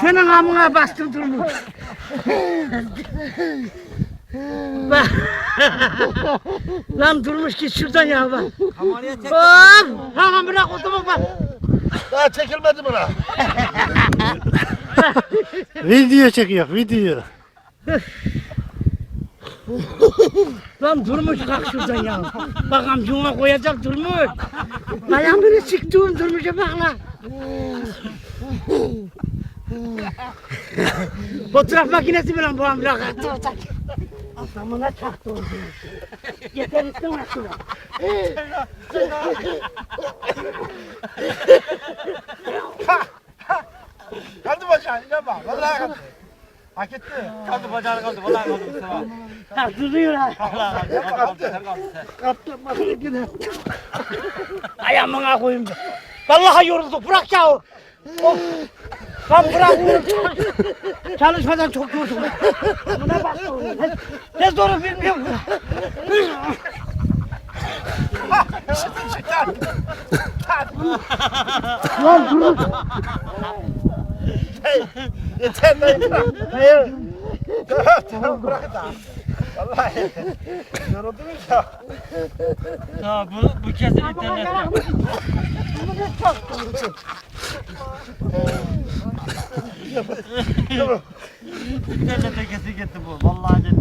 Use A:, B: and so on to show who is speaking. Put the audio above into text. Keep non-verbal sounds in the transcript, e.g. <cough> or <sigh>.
A: Senin amına bastım durmuş. Bak. Lan durmuş git şuradan ya bak.
B: Kameraya çek.
A: Hop! Lan bırak otumu bak.
C: Daha çekilmedi buna. <laughs>
D: Video çekiyor video. <laughs>
A: Lan durmuş kalk şuradan ya. Bak amcuma koyacak durmuş. Ayağımını çıktığım durmuşa bak lan. Fotoğraf makinesi mi lan bu amca? Adamına çaktı oldu. Yeter mi şuna?
C: Bacağın yine bak. Vallahi. Hak etti.
B: Kaldı bacağını kaldı. Vallahi kaldı Mustafa.
A: Ha duruyor ha.
B: Vallahi kaldı. Vallahi kaldı. Sen kaldı sen.
A: Kaptım bak yine. Ayağımına koyayım da. Vallahi yoruldu. Bırak ya. Of. Lan bırak. Çalış- Çalışmadan çok yoruldum. Buna bak. Ne, ne zoru bilmiyorum. Lan dur.
C: Yeter lan. Hayır. Tamam tamam bırak da. Vallahi. Yoruldunuz ya.
B: Ha bu, bu kesin internette. İnternette kesin gitti bu. Vallahi gitti.